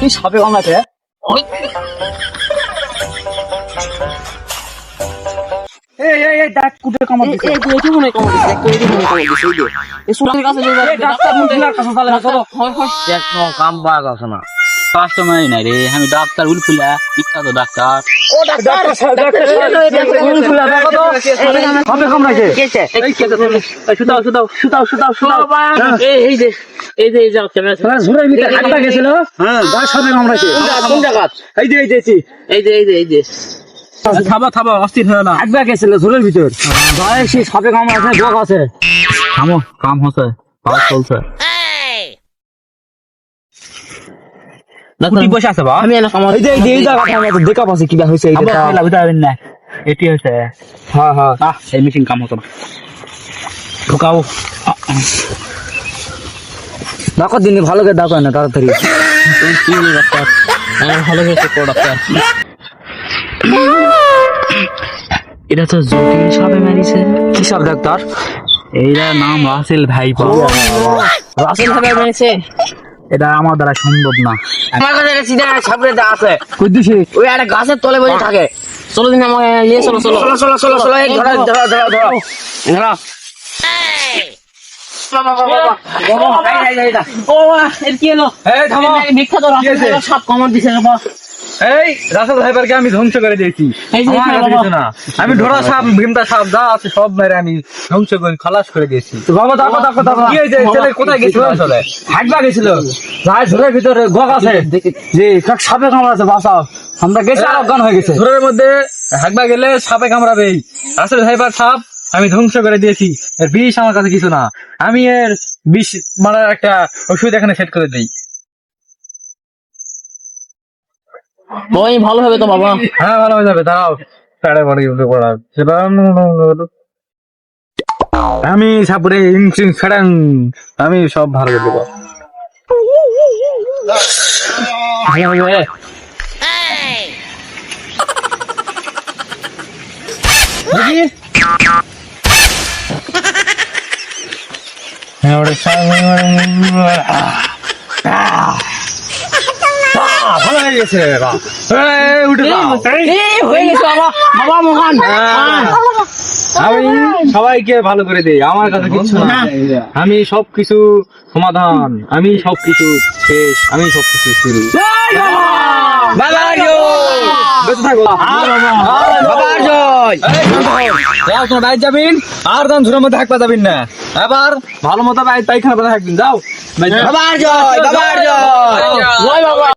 তুই সাপে কামড়াতে এই এই এই ডাক কুটে কামড় এই এটি মনে কমে দিস একটু এটি মনে কমে দিস এই এই কাছে ডাক্তার কাছে চলে না চলো হয় হয় দেখ নো কাম বাজ আছে না কাস্টমারই নাই রে আমি ডাক্তার উলফুলা বিখ্যাত ডাক্তার ডাক্তার সাহেব ডাক্তার উলফুলা দেখো তো সাপে কামড়াইছে এই কে তুমি সুতাও সুতাও সুতাও সুতাও সুতাও এই এই যে এই যে এই যে ক্যামেরা তোরা ঝুড়ের ভিতরে হাতটা গেছিল হ্যাঁ গাছ সাপে কামড়াইছে কোন জায়গা এই যে এই যে এই যে। এই যে এই যে থাবা থাবা অস্থির হয় না হাতটা গেছিল ঝুড়ের ভিতর গায়ে সেই সাপে ডোক আছে থামো কাম হচ্ছে কাজ চলছে। কুটি বসে আছে বা? আমি এনে কামার এই যে এই যে আমাদের দেখা কিবা এই জায়গা। বুঝতে পারবেন না এটি হচ্ছে হ্যাঁ হ্যাঁ। আহ এই মেশিন কাম হতো না। ঢোকাও। দেখো দিনে ভালো করে দেখো না তাড়াতাড়ি। তুই কি বলি ডাক্তার আমি ভালো করে চেক ডাক্তার এটা তো জটিল সাপে মারিছে। কি সাপ ডাক্তার? এইটা নাম রাসেল ভাইপা রাসেল সাহেব মেরেছে এটা আমার দ্বারা সম্ভব না আমার কাছে একটা সিধা সাপড়ে দা আছে কই দিছি ওই একটা গাছের তলে বসে থাকে চলো দিন আমাকে নিয়ে চলো চলো চলো চলো চলো চলো এই ধরো ধরো ধরো ধরো ধরো ও এর কি হলো এই থামো বিখ্যাত? রাসেল সাপ কামড় দিছে বাবা এই রাসেল ভাইবারকে আমি ধ্বংস করে দিয়েছি। আমি ধরা সাপ ভীমটা সাপ যা আছে সব মেরে আমি ধ্বংস করে খালাস করে দিয়েছি। বাবা কি হয়েছে? ছেলে কোথায় গেছিল আসলে? হাঁটবা গেছিল? ঝোরের ভিতরে গক আছে। যে কাক সাপে কামড়াছে আমরা গেছি আর অজ্ঞান হয়ে গেছে। ঝোরের মধ্যে হাঁটবা গেলে সাপে কামড়াবেই রাসেল ভাইবার সাপ আমি ধ্বংস করে দিয়েছি। এর বিষ আমার কাছে কিছু না। আমি এর বিষ মারার একটা ওষুধ এখানে সেট করে দিই। ওই ভালো হবে তো বাবা? হ্যাঁ ভালো হয়ে যাবে দাঁড়াও। বারো ইউটিউব করা আমি সাপুরে ইঞ্চিং ফেরাং আমি সব ভালো করে দেবো হ্যাঁ ওটা হয়ে গেছে বাহ। উঠে হয়ে গেছে বাবা। বাবা মোহন। হ্যাঁ। আমি সবাইকে ভালো করে দিই আমার কাছে কিছু না। আমি সবকিছু সমাধান আমি সবকিছু শেষ আমি সবকিছু শুরু। বাবা। বেঁচে থাকো। বাবার জয়। যাও তোমার বাইর যাবেন। আর দাম ঝুড়ের মধ্যে থাকবা যাবেন না। এবার ভালো মতো বাইর পাইখানা থাকবেন যাও যাও। বাবার জয়। বাবার জয়। জয় বাবা।